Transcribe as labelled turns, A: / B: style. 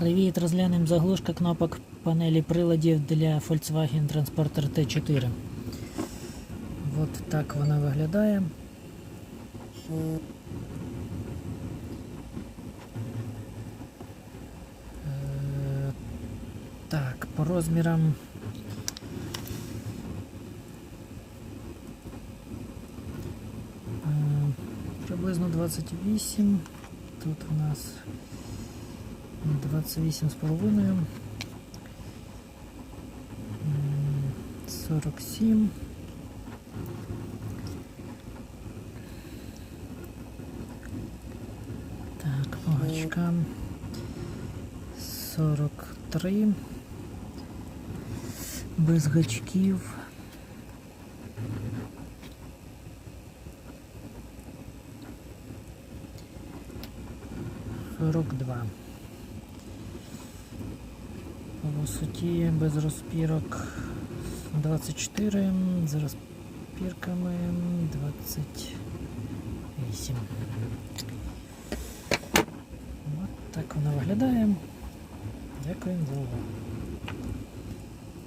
A: Привіт, розглянемо заглушка кнопок панелі приладів для Volkswagen Transporter T4. От так вона виглядає. Е, Так, по розмірам. Е, Приблизно 28. Тут у нас 28 з половиною. М, 47. Так, по гачкам 43. Без гачків. Сорок два. По висоті без розпірок 24, з розпірками 28. От так вона виглядає. Дякую за увагу.